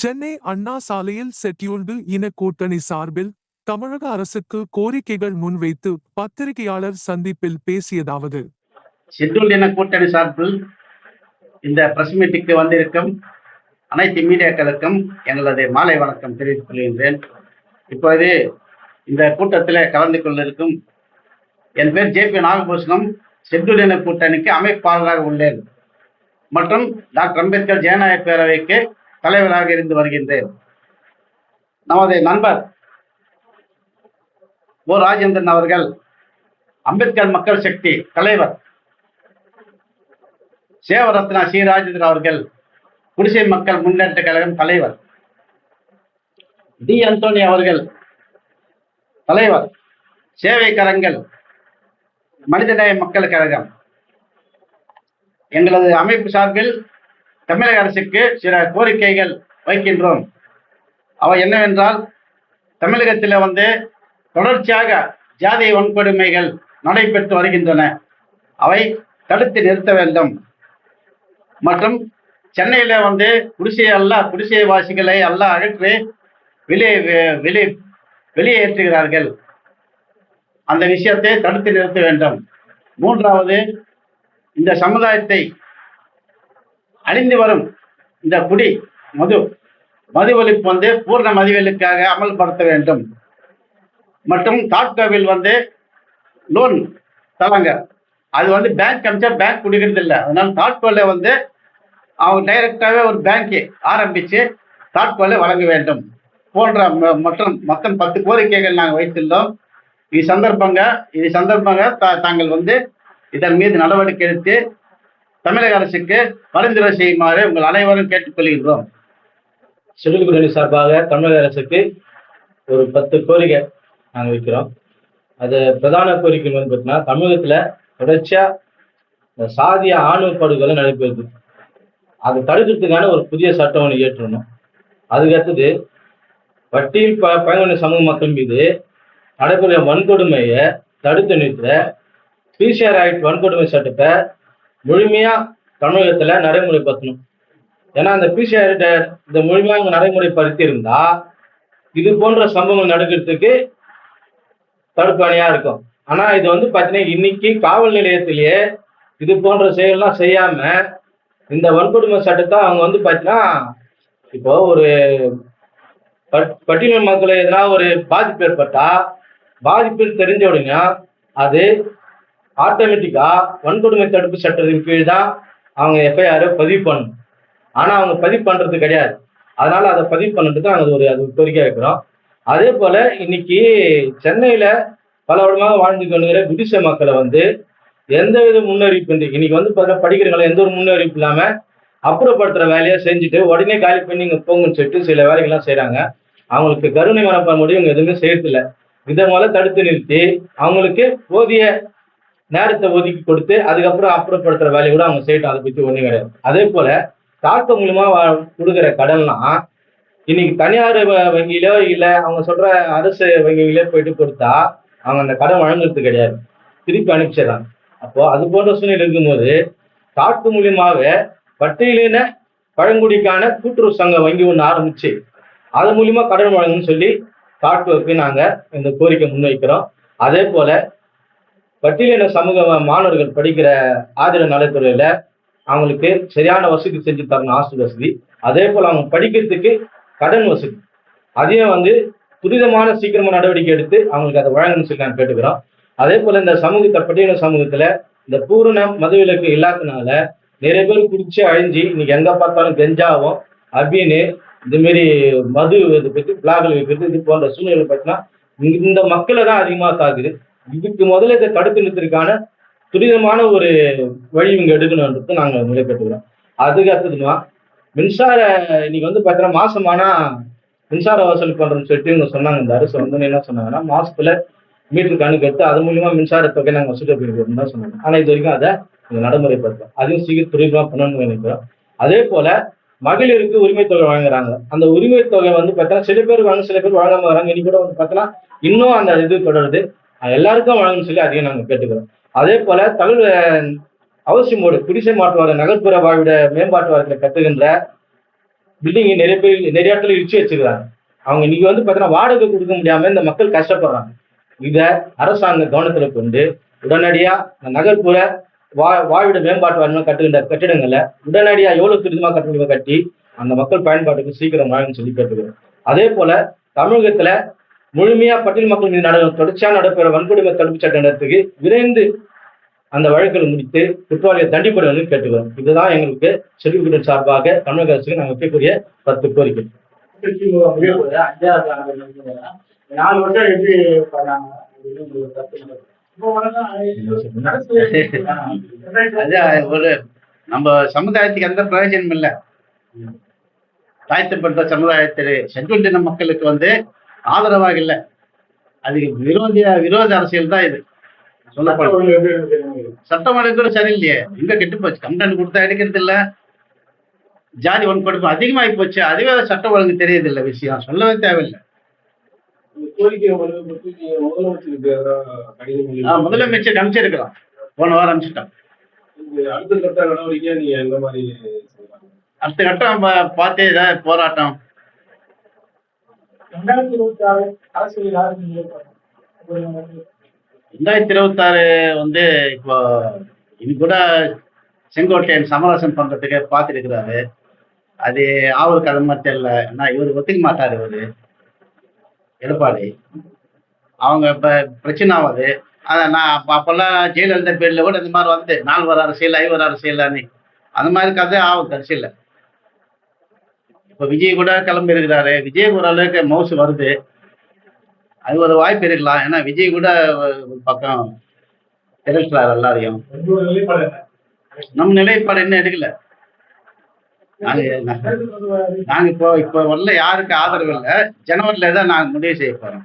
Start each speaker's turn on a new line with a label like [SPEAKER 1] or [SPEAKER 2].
[SPEAKER 1] சென்னை அண்ணா சாலையில் செட்டியூல்டு இன கூட்டணி சார்பில் தமிழக அரசுக்கு கோரிக்கைகள் முன்வைத்து பத்திரிகையாளர் சந்திப்பில் பேசியதாவது.
[SPEAKER 2] செட்டியூல்டு இன கூட்டணி சார்பில் இந்த பிரஸ் மீட்டுக்கு வந்திருக்கும் அனைத்து மீடியாக்களுக்கும் எங்களது மாலை வணக்கம் தெரிவித்துக் கொள்கின்றேன். இப்போது இந்த கூட்டத்தில் கலந்து கொண்டிருக்கும் என் பேர் ஜே பி நாகபூஷணம் ஷெட்யூல் இன கூட்டணிக்கு அமைப்பாளராக உள்ளேன். மற்றும் டாக்டர் அம்பேத்கர் ஜனநாயக பேரவைக்கு தலைவராக இருந்து வருகின்றேன். நமது நண்பர் ஓ ராஜேந்திரன் அவர்கள் அம்பேத்கர் மக்கள் சக்தி தலைவர் சேவரத்னா சி. ராஜேந்திரன் அவர்கள் குடிசை மக்கள் முன்னேற்ற கழகம் தலைவர். டி. அந்தோனி அவர்கள் தலைவர். சேவை கரங்கள் மனிதநேய மக்கள் கழகம். எங்களது அமைப்பு சார்பில் தமிழக அரசுக்கு சில கோரிக்கைகள் வைக்கின்றோம். அவை என்னவென்றால் தமிழகத்தில் வந்து தொடர்ச்சியாக ஜாதி வன்கொடுமைகள் நடைபெற்று வருகின்றன. அவை தடுத்து நிறுத்த வேண்டும். மற்றும் சென்னையில வந்து குடிசை அல்ல குடிசை வாசிகளை அல்ல அகற்றி வெளியே வெ- வெளி வெளியேற்றுகிறார்கள். அந்த விஷயத்தை தடுத்து நிறுத்த வேண்டும். மூன்றாவது இந்த சமுதாயத்தை அழிந்து வரும். இந்த குடி மது மது ஒழிப்பு வந்து பூர்ண மதுவிலக்காக அமல்படுத்த வேண்டும். மற்றும் தாட்கோவில் வந்து லோன் தராங்க. அது வந்து பேங்க் அமைச்சா பேங்க் கொடுக்கறது இல்லை. அதனால தாட்கோல வந்து அவங்க டைரக்டாகவே ஒரு பேங்க் ஆரம்பித்து தாட்கோலை வழங்க வேண்டும். போன்ற ம- மற்றும் மொத்தம் பத்து கோரிக்கைகள் நாங்கள் வைத்துள்ளோம். இது சந்தர்ப்பங்க இது சந்தர்ப்பங்க தாங்கள் வந்து இதன் மீது நடவடிக்கை எடுத்து தமிழக அரசுக்கு பரிந்துரை செய்யுமாறு உங்கள் அனைவரும் கேட்டுக்கொள்கின்றோம்.
[SPEAKER 3] ஷெட்யூல் கூட்டணி சார்பாக தமிழக அரசுக்கு ஒரு பத்து கோரிக்கை நாங்கள் வைக்கிறோம். அது பிரதான கோரிக்கை வந்து பார்த்தீங்கன்னா தமிழகத்தில் தொடர்ச்சியாக சாதிய ஆணவ படுகொலை நடைபெறுது. அதை தடுக்கிறதுக்கான ஒரு புதிய சட்டம் ஒன்று இயற்றணும். அதுக்கடுத்தது வட்டியில் ப பயனுள்ள சமூக மக்கள் மீது நடைபெறும் வன்கொடுமையை தடுத்து நிறுத்த பிசிஆர் ஆக்ட் வன்கொடுமை சட்டத்தை முழுமையாக தமிழகத்தில் நடைமுறைப்படுத்தணும். ஏன்னா அந்த பிசிஆர் இந்த முழுமையாக நடைமுறைப்படுத்தி இருந்தா இது போன்ற சம்பவங்கள் நடக்கிறதுக்கு தடுப்பணியா இருக்கும். ஆனா இது வந்து பாத்தீங்கன்னா இன்னைக்கு காவல் நிலையத்திலேயே இது போன்ற செயல்லாம் செய்யாம இந்த வன்கொடுமை சட்டத்தை அவங்க வந்து பாத்தீங்கன்னா இப்போ ஒரு பட்- பட்டியல் மக்களை எதனா ஒரு பாதிப்பு ஏற்பட்டா பாதிப்பு தெரிஞ்ச உடனே அது ஆட்டோமேட்டிக்கா வன்கொடுமை தடுப்பு சட்டத்தின் கீழ் தான் அவங்க எஃப்ஐஆர் பதிவு பண்ணணும். ஆனா அவங்க பதிவு பண்றது கிடையாது. அதனால அதை பதிவு பண்ணுறதுக்கு நாங்கள் ஒரு அது கோரிக்கை வைக்கிறோம். அதே போல இன்னைக்கு சென்னையில பல வருடமாக வாழ்ந்து கொண்டுகிற குடிசை மக்களை வந்து எந்த வித முன்னறிவிப்பு இன்னைக்கு வந்து பார்த்தீங்கன்னா படிக்கிறவங்களை எந்த ஒரு முன்னறிவிப்பு இல்லாம அப்புறப்படுத்துற வேலையை செஞ்சுட்டு உடனே காலி பண்ணி இங்க போங்கன்னு சொல்லிட்டு சில வேலைகள்லாம் செய்கிறாங்க அவங்களுக்கு கருணை மனப்பான் முடியும் இவங்க எதுவுமே செய்யறதில்ல. இதை முதல்ல தடுத்து நிறுத்தி அவங்களுக்கு போதிய நேரத்தை ஒதுக்கி கொடுத்து அதுக்கப்புறம் அப்புறப்படுத்துற வேலையை கூட அவங்க செய்யட்டும். அதை பத்தி ஒண்ணும் கிடையாது. அதே போல தாக்க மூலமா வா- கொடுக்குற கடன்லாம் இன்னைக்கு தனியார் வ- வங்கியிலோ இல்ல அவங்க சொல்ற அரசு வங்கியிலோ போயிட்டு கொடுத்தா அவங்க அந்த கடன் வழங்குறது கிடையாது. திருப்பி அனுப்பிச்சிடுறாங்க. அப்போ அது போன்ற சூழ்நிலை இருக்கும்போது தாக்கு மூலியமாவே பட்டியலின பழங்குடிக்கான கூட்டுறவு சங்க வங்கி ஒன்று ஆரம்பிச்சு அது மூலியமா கடன் வழங்குன்னு சொல்லி தாக்குவுக்கு நாங்க இந்த கோரிக்கை முன்வைக்கிறோம். அதே போல பட்டியலின சமூக மாணவர்கள் படிக்கிற ஆதிர நலத்துறையில அவங்களுக்கு சரியான வசதி செஞ்சு தரணும் ஹாஸ்டல் வசதி. அதே போல் அவங்க படிக்கிறதுக்கு கடன் வசதி. அதையும் வந்து துரிதமான சீக்கிரமா நடவடிக்கை எடுத்து அவங்களுக்கு அதை வழங்கணும்னு சொல்லி நான் கேட்டுக்கிறோம். அதே போல இந்த சமூகத்தை பட்டியல சமூகத்துல இந்த பூரண மதுவிலக்கு இல்லாதனால நிறைய பேர் குடிச்சு அழிஞ்சு இன்னைக்கு எங்க பார்த்தாலும் கெஞ்சாவும் அப்படின்னு இந்த மாரி மது இதை பற்றி பிளாக்கள் வைக்கிறது இது போன்ற சூழ்நிலை பார்த்தீங்கன்னா இந்த- இந்த மக்களை தான் அதிகமாக தாக்குது. இதுக்கு முதல்ல இதை தடுத்து நிறுத்திற்கான துரிதமான ஒரு வழி இவங்க எடுக்கணும்ன்றது நாங்க நிலைப்பட்டுக்கிறோம் அதுக்கு அடுத்ததுமா மின்சார இன்னைக்கு வந்து பாத்தீங்கன்னா மாசமானா மின்சார வசூல் பண்றோம்னு சொல்லிட்டு இவங்க சொன்னாங்க. இந்த அரசு வந்து என்ன சொன்னாங்கன்னா மாசத்துல மீட்டர் கணக்கு எடுத்து அது மூலியமா மின்சார தொகை நாங்க வசூல் பண்ணிக்கிறோம் தான் சொன்னாங்க. ஆனா இது வரைக்கும் அதை நடைமுறைப்படுத்தும் அதையும் சீக்கிரம் துரிதமா பண்ணணும்னு நினைக்கிறோம். அதே போல மகளிருக்கு உரிமை தொகை வழங்குறாங்க. அந்த உரிமை தொகை வந்து பார்த்தா சில பேர் வாங்க சில பேர் வழங்காம வராங்க. இனி கூட வந்து பார்த்தீங்கன்னா இன்னும் அந்த இது தொடருது. எல்லாருக்கும் வழங்கணும்னு சொல்லி அதையும் நாங்கள் கேட்டுக்கிறோம். அதே போல தமிழ் அவசியமோடு குடிசை மாற்றுவார நகர்ப்புற வாழ்விட மேம்பாட்டு வாரத்தில் கட்டுகின்ற பில்டிங் நிறைய பேர் நிறைய இடத்துல இடிச்சு வச்சிருக்காங்க. அவங்க இன்னைக்கு வந்து பார்த்தீங்கன்னா வாடகை கொடுக்க முடியாம இந்த மக்கள் கஷ்டப்படுறாங்க. இதை அரசாங்க கவனத்தில் கொண்டு உடனடியாக நகர்ப்புற வா வாழ்விட மேம்பாட்டு வாரியம் கட்டுகின்ற கட்டிடங்களை உடனடியாக எவ்வளோ துரிதமாக கட்ட முடியுமோ கட்டி அந்த மக்கள் பயன்பாட்டுக்கு சீக்கிரம் வாங்கன்னு சொல்லி கேட்டுக்கிறோம். அதே போல தமிழகத்துல முழுமையா பட்டியல் மக்கள் மீது நட தொடர்ச்சியா நடைபெற வன்கொடுமை தடுப்பு சட்டத்துக்கு விரைந்து அந்த வழக்குகளை முடித்து குற்றவாளியை தண்டிப்பட வந்து கேட்டுக்கிறோம் இதுதான் எங்களுக்கு செல்விக்குடன் சார்பாக தமிழக அரசுக்கு நாங்கள் வைக்கக்கூடிய பத்து கோரிக்கை.
[SPEAKER 4] நாலு வருஷம் எப்படி பண்ணாங்க? ஒரு
[SPEAKER 2] நம்ம சமுதாயத்துக்கு எந்த பிரயோஜனம் இல்லை. தாழ்த்தப்பட்ட சமுதாயத்தில் செங்குண்டின மக்களுக்கு வந்து ஆதரவாக இல்லை. அதுக்கு விரோத விரோத அரசியல் தான் இது? சட்டம் ஒழுங்கு சரியில்லையே. எங்க கெட்டு போச்சு? கம்ப்ளைண்ட் கொடுத்தா எடுக்கிறது இல்ல. ஜாதி வன்கொடுமை அதிகமாகி போச்சு. அதுவே சட்டம் ஒழுங்கு தெரியுது இல்ல விஷயம். சொல்லவே தேவையில்லை. முதலமைச்சர் அனுப்பிச்சிருக்கலாம் போன வாரம் அனுப்பிச்சிட்டோம்
[SPEAKER 4] இது அடுத்த கட்ட நீங்க எந்த மாதிரி?
[SPEAKER 2] அடுத்த கட்டம் பார்த்து போராட்டம்.
[SPEAKER 4] ரெண்டாயிரத்தி இருபத்தி ஆறு அரசியல் யாருக்கு நீங்க
[SPEAKER 2] ரெண்டாயிரத்தி இருபத்தாறு வந்து இப்போ இது கூட செங்கோட்டையன் சமரசம் பண்றதுக்கு பார்த்துருக்கிறாரு. அது ஆவலுக்கு அது மாதிரி தெரியல ஏன்னா இவர் ஒத்துக்க மாட்டார் இவர். எடப்பாடி. அவங்க இப்போ பிரச்சனை ஆகுது அதை நான் அப்போல்லாம் ஜெயலலிதா பேரில் கூட இந்த மாதிரி வந்து நால்வர் அரசியல் ஐவர் அரசியல் அந்த மாதிரி கதை ஆகும் கடைசியில். இப்ப விஜய் கூட கிளம்பி இருக்கிறாரு விஜய் ஒரு அளவுக்கு மவுசு வருது. அது ஒரு வாய்ப்பு இருக்கலாம். ஏன்னா விஜய் கூட ஒரு பக்கம் திரட்டுறாரு எல்லாரையும். நம்ம நிலைப்பாடு என்ன எடுக்கல. நாங்க நாங்க இப்போ இப்போ வரல யாருக்கு ஆதரவு இல்லை. ஜனவரில தான் நாங்க முடிவு செய்ய போறோம்.